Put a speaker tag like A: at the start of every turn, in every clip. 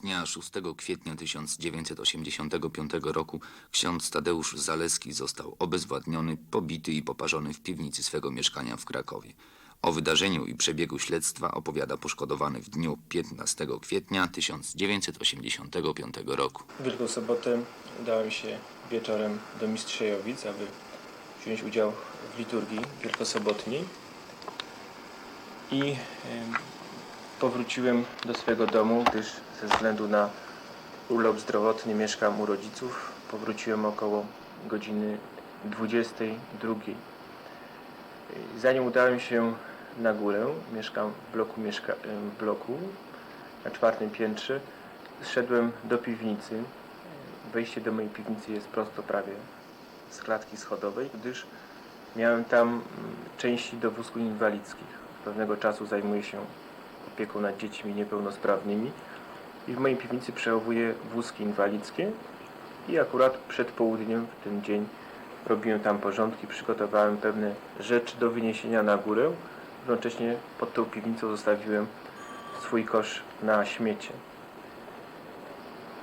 A: Dnia 6 kwietnia 1985 roku ksiądz Tadeusz Zaleski został obezwładniony, pobity i poparzony w piwnicy swego mieszkania w Krakowie. O wydarzeniu i przebiegu śledztwa opowiada poszkodowany w dniu 15 kwietnia 1985 roku.
B: W Wielką Sobotę udałem się wieczorem do Mistrzejowic, aby wziąć udział w liturgii wielkosobotniej i powróciłem do swojego domu, gdyż ze względu na urlop zdrowotny mieszkam u rodziców. Powróciłem około godziny 22. Zanim udałem się na górę, mieszkam w bloku, mieszka, em, w bloku na czwartym piętrze, zszedłem do piwnicy. Wejście do mojej piwnicy jest prosto prawie z klatki schodowej, gdyż miałem tam mm, części do wózków inwalidzkich. Pewnego czasu zajmuję się opieką nad dziećmi niepełnosprawnymi i w mojej piwnicy przechowuję wózki inwalidzkie i akurat przed południem w ten dzień robiłem tam porządki, przygotowałem pewne rzeczy do wyniesienia na górę. Równocześnie pod tą piwnicą zostawiłem swój kosz na śmiecie.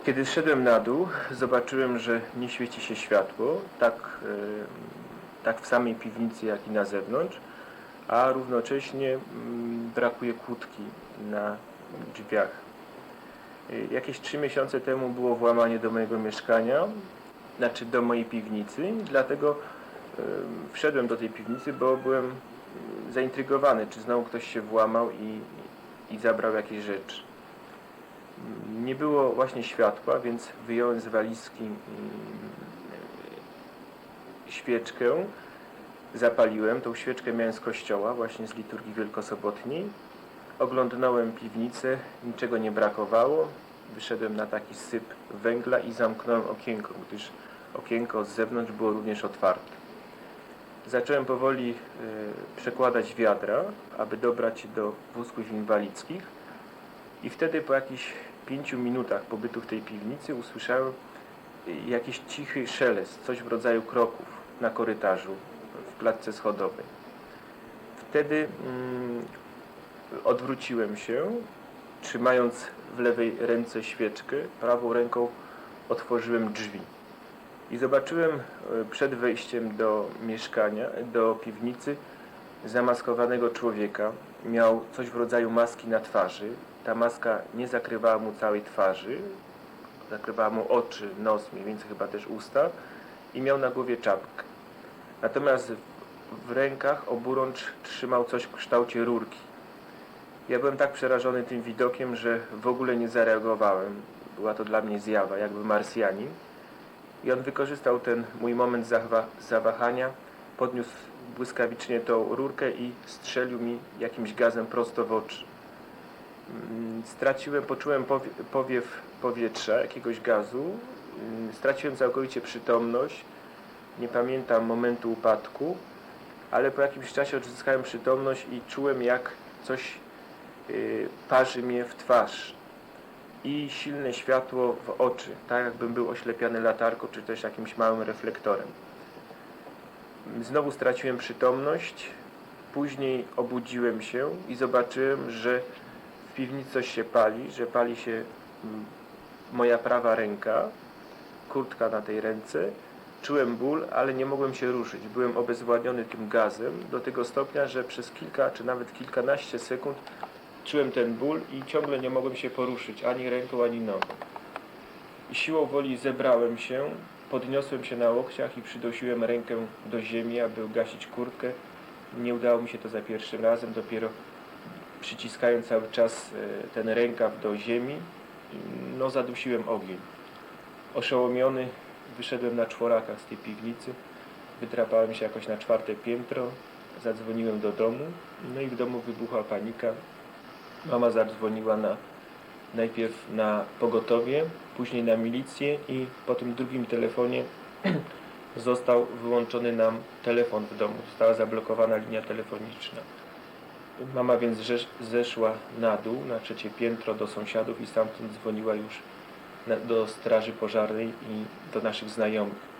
B: Kiedy zszedłem na dół, zobaczyłem, że nie świeci się światło, tak, tak w samej piwnicy, jak i na zewnątrz, a równocześnie mm, brakuje kłódki na drzwiach. E, Jakieś trzy miesiące temu było włamanie do mojego mieszkania, znaczy do mojej piwnicy, dlatego e, wszedłem do tej piwnicy, bo byłem mm, zaintrygowany, czy znowu ktoś się włamał i, i zabrał jakieś rzeczy. Nie było właśnie światła, więc wyjąłem z walizki mm, świeczkę, zapaliłem. Tą świeczkę miałem z kościoła, właśnie z liturgii wielkosobotniej. Oglądnąłem piwnicę, niczego nie brakowało. Wyszedłem na taki syp węgla i zamknąłem okienko, gdyż okienko z zewnątrz było również otwarte. Zacząłem powoli e, przekładać wiadra, aby dobrać się do wózków inwalidzkich. I wtedy po jakichś pięciu minutach pobytu w tej piwnicy usłyszałem y, jakiś cichy szelest, coś w rodzaju kroków na korytarzu klatce schodowej. Wtedy mm, odwróciłem się, trzymając w lewej ręce świeczkę, prawą ręką otworzyłem drzwi. I zobaczyłem y, przed wejściem do mieszkania, do piwnicy, zamaskowanego człowieka. Miał coś w rodzaju maski na twarzy. Ta maska nie zakrywała mu całej twarzy, zakrywała mu oczy, nos, mniej więcej chyba też usta i miał na głowie czapkę. Natomiast w- rękach oburącz trzymał coś w kształcie rurki. Ja byłem tak przerażony tym widokiem, że w ogóle nie zareagowałem. Była to dla mnie zjawa, jakby Marsjanin. I on wykorzystał ten mój moment zawahania, podniósł błyskawicznie tą rurkę i strzelił mi jakimś gazem prosto w oczy. Mm, Straciłem, poczułem powie, powiew powietrza, jakiegoś gazu. Mm, Straciłem całkowicie przytomność. Nie pamiętam momentu upadku, ale po jakimś czasie odzyskałem przytomność i czułem jak coś y, parzy mnie w twarz i silne światło w oczy, tak jakbym był oślepiany latarką czy też jakimś małym reflektorem. Znowu straciłem przytomność, później obudziłem się i zobaczyłem, że w piwnicy coś się pali, że pali się mm, moja prawa ręka, kurtka na tej ręce. Czułem ból, ale nie mogłem się ruszyć. Byłem obezwładniony tym gazem do tego stopnia, że przez kilka czy nawet kilkanaście sekund czułem ten ból i ciągle nie mogłem się poruszyć ani ręką, ani nogą. I siłą woli zebrałem się, podniosłem się na łokciach i przydosiłem rękę do ziemi, aby ugasić kurtkę. Nie udało mi się to za pierwszym razem, dopiero przyciskając cały czas e, ten rękaw do ziemi, no zadusiłem ogień. Oszołomiony wyszedłem na czworakach z tej piwnicy, wytrapałem się jakoś na czwarte piętro, zadzwoniłem do domu, no i w domu wybuchła panika. Mama zadzwoniła na, najpierw na pogotowie, później na milicję i po tym drugim telefonie został wyłączony nam telefon w domu. Została zablokowana linia telefoniczna. Mama więc zesz- zeszła na dół, na trzecie piętro do sąsiadów i stamtąd dzwoniła już do straży pożarnej i do naszych znajomych.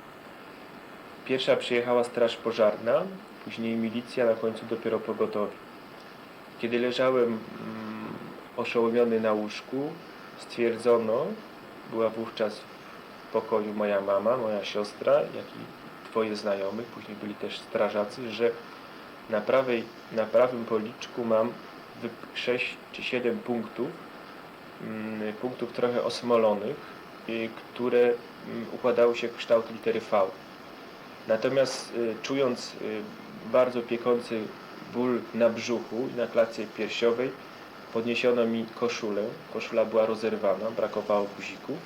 B: Pierwsza przyjechała straż pożarna, później milicja, na końcu dopiero pogotowie. Kiedy leżałem mm, oszołomiony na łóżku, stwierdzono, była wówczas w pokoju moja mama, moja siostra, jak i dwoje znajomych, później byli też strażacy, że na, prawej, na prawym policzku mam 6 czy 7 punktów, punktów trochę osmolonych, które mm, układały się w kształt litery V. Natomiast y, czując y, bardzo piekący ból na brzuchu i na klatce piersiowej, podniesiono mi koszulę. Koszula była rozerwana, brakowało guzików.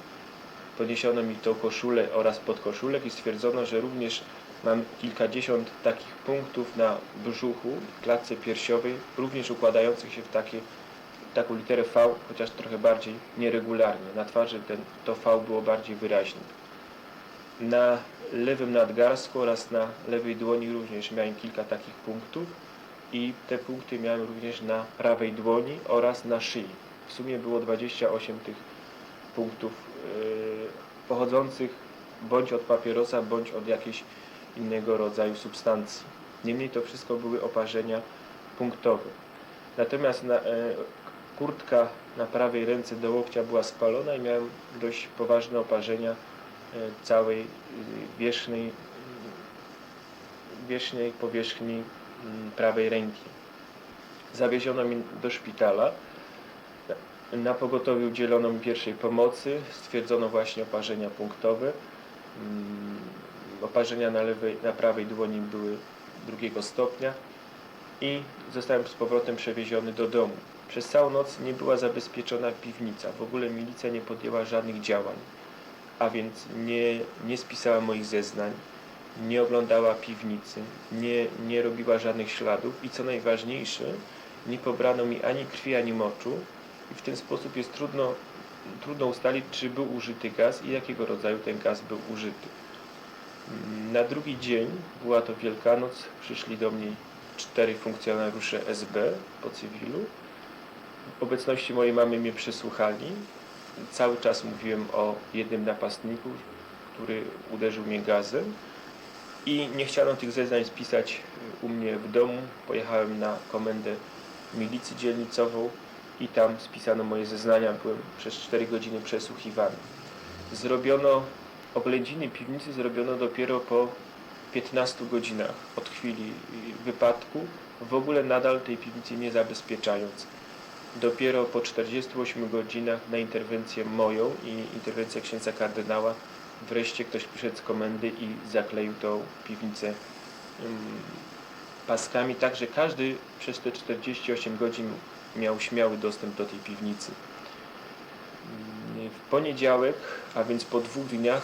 B: Podniesiono mi tą koszulę oraz podkoszulek i stwierdzono, że również mam kilkadziesiąt takich punktów na brzuchu, klatce piersiowej, również układających się w takie, taką literę V, chociaż trochę bardziej nieregularnie. Na twarzy ten, to V było bardziej wyraźne. Na lewym nadgarstku oraz na lewej dłoni również miałem kilka takich punktów i te punkty miałem również na prawej dłoni oraz na szyi. W sumie było 28 tych punktów yy, pochodzących bądź od papierosa, bądź od jakiegoś innego rodzaju substancji. Niemniej to wszystko były oparzenia punktowe. Natomiast na, e, kurtka na prawej ręce do łokcia była spalona i miałem dość poważne oparzenia e, całej y, wierzchniej, wierzchniej powierzchni mm, prawej ręki. Zawieziono mnie do szpitala. Na pogotowiu udzielono mi pierwszej pomocy. Stwierdzono właśnie oparzenia punktowe. Mm, Oparzenia na, lewej, na prawej dłoni były drugiego stopnia i zostałem z powrotem przewieziony do domu. Przez całą noc nie była zabezpieczona piwnica. W ogóle milicja nie podjęła żadnych działań, a więc nie, nie spisała moich zeznań, nie oglądała piwnicy, nie, nie robiła żadnych śladów i co najważniejsze, nie pobrano mi ani krwi, ani moczu i w ten sposób jest trudno, trudno ustalić, czy był użyty gaz i jakiego rodzaju ten gaz był użyty. Na drugi dzień, była to Wielkanoc, przyszli do mnie cztery funkcjonariusze SB po cywilu. W obecności mojej mamy mnie przesłuchali. Cały czas mówiłem o jednym napastniku, który uderzył mnie gazem i nie chciano tych zeznań spisać u mnie w domu. Pojechałem na komendę milicji dzielnicową i tam spisano moje zeznania. Byłem przez 4 godziny przesłuchiwany. Zrobiono oględziny piwnicy zrobiono dopiero po 15 godzinach od chwili wypadku, w ogóle nadal tej piwnicy nie zabezpieczając. Dopiero po 48 godzinach na interwencję moją i interwencję księdza kardynała wreszcie ktoś przyszedł z komendy i zakleił tą piwnicę ym, paskami, tak że każdy przez te 48 godzin miał śmiały dostęp do tej piwnicy. W poniedziałek, a więc po dwóch dniach,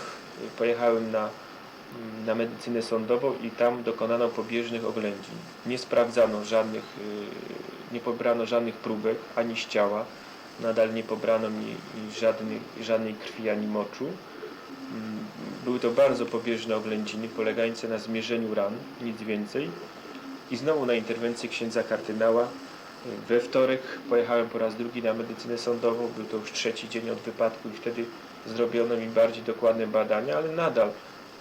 B: pojechałem na, mm, na medycynę sądową i tam dokonano pobieżnych oględzin. Nie sprawdzano żadnych, y, nie pobrano żadnych próbek, ani z ciała. Nadal nie pobrano mi żadnej, żadnej krwi ani moczu. Mm, Były to bardzo pobieżne oględziny, polegające na zmierzeniu ran, nic więcej. I znowu na interwencję księdza kardynała we wtorek pojechałem po raz drugi na medycynę sądową, był to już trzeci dzień od wypadku i wtedy zrobiono mi bardziej dokładne badania, ale nadal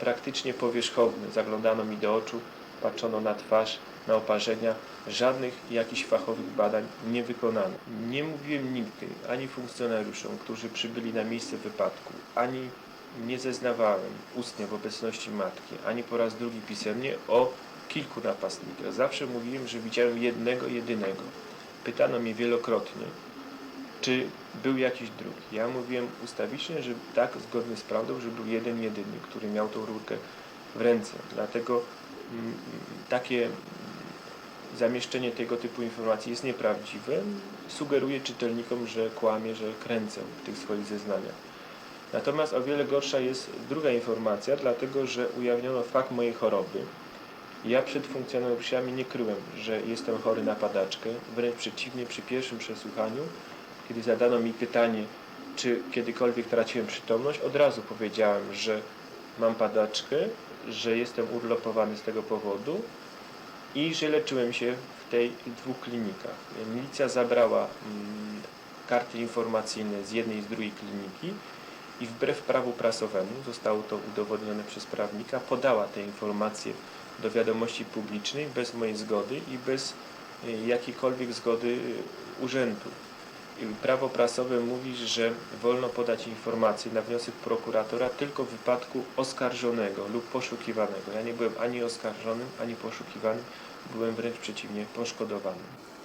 B: praktycznie powierzchowne. Zaglądano mi do oczu, patrzono na twarz, na oparzenia. Żadnych jakichś fachowych badań nie wykonano. Nie mówiłem nigdy ani funkcjonariuszom, którzy przybyli na miejsce wypadku, ani nie zeznawałem ustnie w obecności matki, ani po raz drugi pisemnie o kilku napastnikach. Zawsze mówiłem, że widziałem jednego, jedynego. Pytano mnie wielokrotnie, czy był jakiś drugi. Ja mówiłem ustawicznie, że tak, zgodnie z prawdą, że był jeden, jedyny, który miał tą rurkę w ręce. Dlatego takie zamieszczenie tego typu informacji jest nieprawdziwe. Sugeruje czytelnikom, że kłamie, że kręcę w tych swoich zeznaniach. Natomiast o wiele gorsza jest druga informacja, dlatego że ujawniono fakt mojej choroby. Ja przed funkcjonariuszami nie kryłem, że jestem chory na padaczkę. Wręcz przeciwnie, przy pierwszym przesłuchaniu, kiedy zadano mi pytanie, czy kiedykolwiek traciłem przytomność, od razu powiedziałem, że mam padaczkę, że jestem urlopowany z tego powodu i że leczyłem się w tej dwóch klinikach. Milicja zabrała mm, karty informacyjne z jednej i z drugiej kliniki i wbrew prawu prasowemu, zostało to udowodnione przez prawnika, podała te informacje do wiadomości publicznej bez mojej zgody i bez y, jakiejkolwiek zgody y, urzędu. Prawo prasowe mówi, że wolno podać informację na wniosek prokuratora tylko w wypadku oskarżonego lub poszukiwanego. Ja nie byłem ani oskarżonym, ani poszukiwanym, byłem wręcz przeciwnie, poszkodowanym.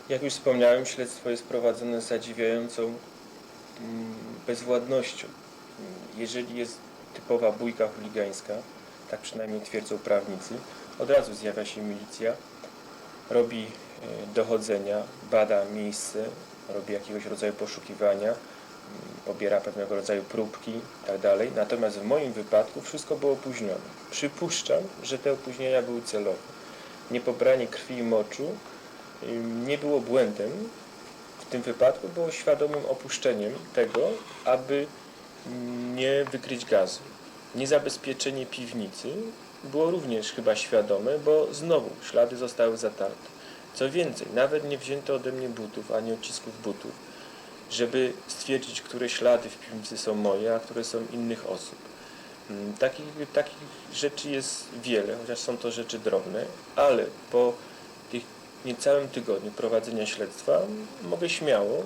B: Jak już wspomniałem, śledztwo jest prowadzone z zadziwiającą mm, bezwładnością. Jeżeli jest typowa bójka chuligańska, tak przynajmniej twierdzą prawnicy, od razu zjawia się milicja, robi e, dochodzenia, bada miejsce, robi jakiegoś rodzaju poszukiwania, mm, pobiera pewnego rodzaju próbki itd. Natomiast w moim wypadku wszystko było opóźnione. Przypuszczam, że te opóźnienia były celowe. Niepobranie krwi i moczu nie było błędem w tym wypadku, było świadomym opuszczeniem tego, aby mm, nie wykryć gazu. Niezabezpieczenie piwnicy było również chyba świadome, bo znowu ślady zostały zatarte. Co więcej, nawet nie wzięto ode mnie butów, ani odcisków butów, żeby stwierdzić, które ślady w piwnicy są moje, a które są innych osób. Mm, Takich, takich rzeczy jest wiele, chociaż są to rzeczy drobne, ale po tych niecałym tygodniu prowadzenia śledztwa mogę śmiało,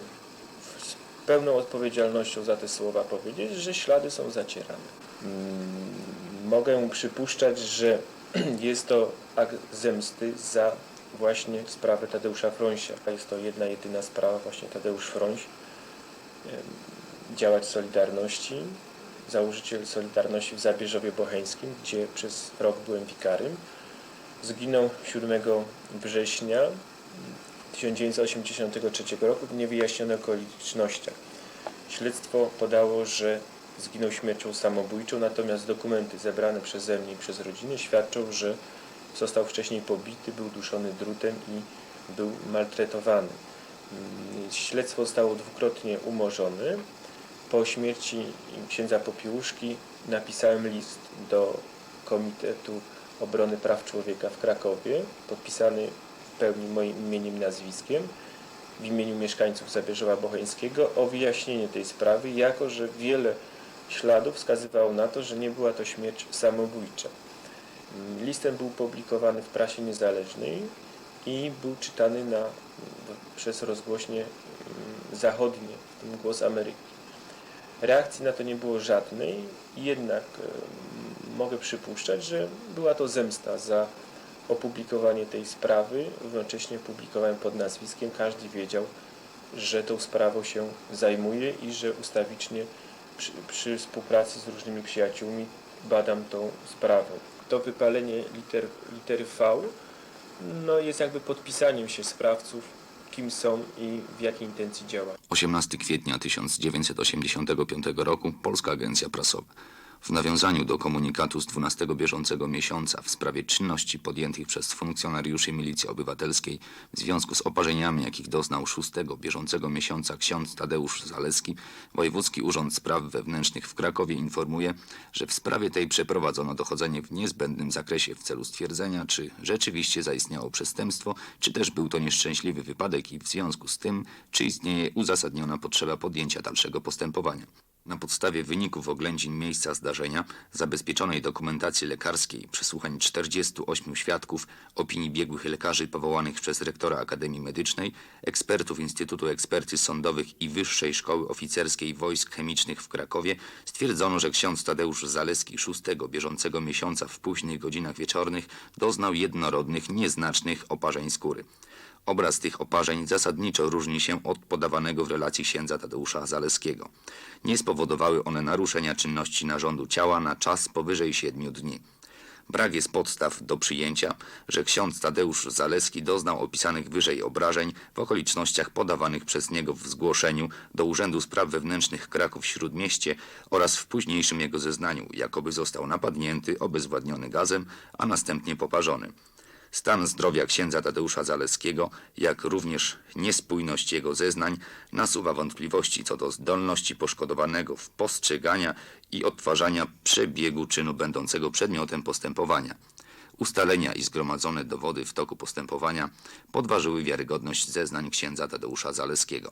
B: z pełną odpowiedzialnością za te słowa powiedzieć, że ślady są zacierane. Mm, Mogę przypuszczać, że jest to akt zemsty za właśnie sprawę Tadeusza Frąsia. Jest to jedna, jedyna sprawa, właśnie Tadeusz em, działacz Solidarności, założyciel Solidarności w Zabierzowie Bocheńskim, gdzie przez rok byłem wikarym. Zginął 7 września 1983 roku w niewyjaśnionych okolicznościach. Śledztwo podało, że zginął śmiercią samobójczą, natomiast dokumenty zebrane przeze mnie i przez rodzinę świadczą, że został wcześniej pobity, był duszony drutem i był maltretowany. Mm, Śledztwo zostało dwukrotnie umorzone. Po śmierci księdza Popiełuszki napisałem list do Komitetu Obrony Praw Człowieka w Krakowie, podpisany w pełni moim imieniem i nazwiskiem w imieniu mieszkańców Zabierzowa Bocheńskiego o wyjaśnienie tej sprawy, jako że wiele śladów wskazywało na to, że nie była to śmierć samobójcza. Mm, Listem był publikowany w prasie niezależnej i był czytany na, przez rozgłośnie mm, zachodnie, w tym Głos Ameryki. Reakcji na to nie było żadnej, jednak em, mogę przypuszczać, że była to zemsta za opublikowanie tej sprawy. Równocześnie publikowałem pod nazwiskiem. Każdy wiedział, że tą sprawą się zajmuję i że ustawicznie przy, przy współpracy z różnymi przyjaciółmi badam tą sprawę. To wypalenie liter, litery V no, jest jakby podpisaniem się sprawców, kim są i w jakiej intencji działają.
A: 18 kwietnia 1985 roku Polska Agencja Prasowa. W nawiązaniu do komunikatu z 12 bieżącego miesiąca w sprawie czynności podjętych przez funkcjonariuszy Milicji Obywatelskiej w związku z oparzeniami, jakich doznał 6 bieżącego miesiąca ksiądz Tadeusz Zaleski, Wojewódzki Urząd Spraw Wewnętrznych w Krakowie informuje, że w sprawie tej przeprowadzono dochodzenie w niezbędnym zakresie w celu stwierdzenia, czy rzeczywiście zaistniało przestępstwo, czy też był to nieszczęśliwy wypadek i w związku z tym, czy istnieje uzasadniona potrzeba podjęcia dalszego postępowania. Na podstawie wyników oględzin miejsca zdarzenia, zabezpieczonej dokumentacji lekarskiej, przesłuchań 48 świadków, opinii biegłych lekarzy powołanych przez rektora Akademii Medycznej, ekspertów Instytutu Ekspertyz Sądowych i Wyższej Szkoły Oficerskiej Wojsk Chemicznych w Krakowie, stwierdzono, że ksiądz Tadeusz Zaleski 6 bieżącego miesiąca w późnych godzinach wieczornych doznał jednorodnych, nieznacznych oparzeń skóry. Obraz tych oparzeń zasadniczo różni się od podawanego w relacji księdza Tadeusza Zaleskiego. Nie spowodowały one naruszenia czynności narządu ciała na czas powyżej 7 dni. Brak jest podstaw do przyjęcia, że ksiądz Tadeusz Zaleski doznał opisanych wyżej obrażeń w okolicznościach podawanych przez niego w zgłoszeniu do Urzędu Spraw Wewnętrznych Kraków Śródmieście oraz w późniejszym jego zeznaniu, jakoby został napadnięty, obezwładniony gazem, a następnie poparzony. Stan zdrowia księdza Tadeusza Zaleskiego, jak również niespójność jego zeznań nasuwa wątpliwości co do zdolności poszkodowanego w postrzegania i odtwarzania przebiegu czynu będącego przedmiotem postępowania. Ustalenia i zgromadzone dowody w toku postępowania podważyły wiarygodność zeznań księdza Tadeusza Zaleskiego.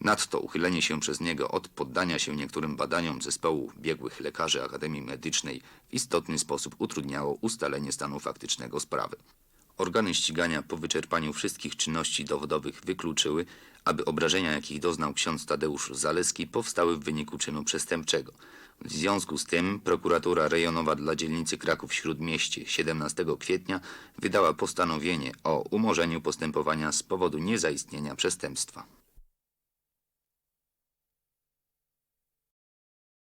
A: Nadto uchylenie się przez niego od poddania się niektórym badaniom zespołu biegłych lekarzy Akademii Medycznej w istotny sposób utrudniało ustalenie stanu faktycznego sprawy. Organy ścigania po wyczerpaniu wszystkich czynności dowodowych wykluczyły, aby obrażenia, jakich doznał ksiądz Tadeusz Zaleski, powstały w wyniku czynu przestępczego. W związku z tym prokuratura rejonowa dla dzielnicy Kraków Śródmieście 17 kwietnia wydała postanowienie o umorzeniu postępowania z powodu niezaistnienia przestępstwa.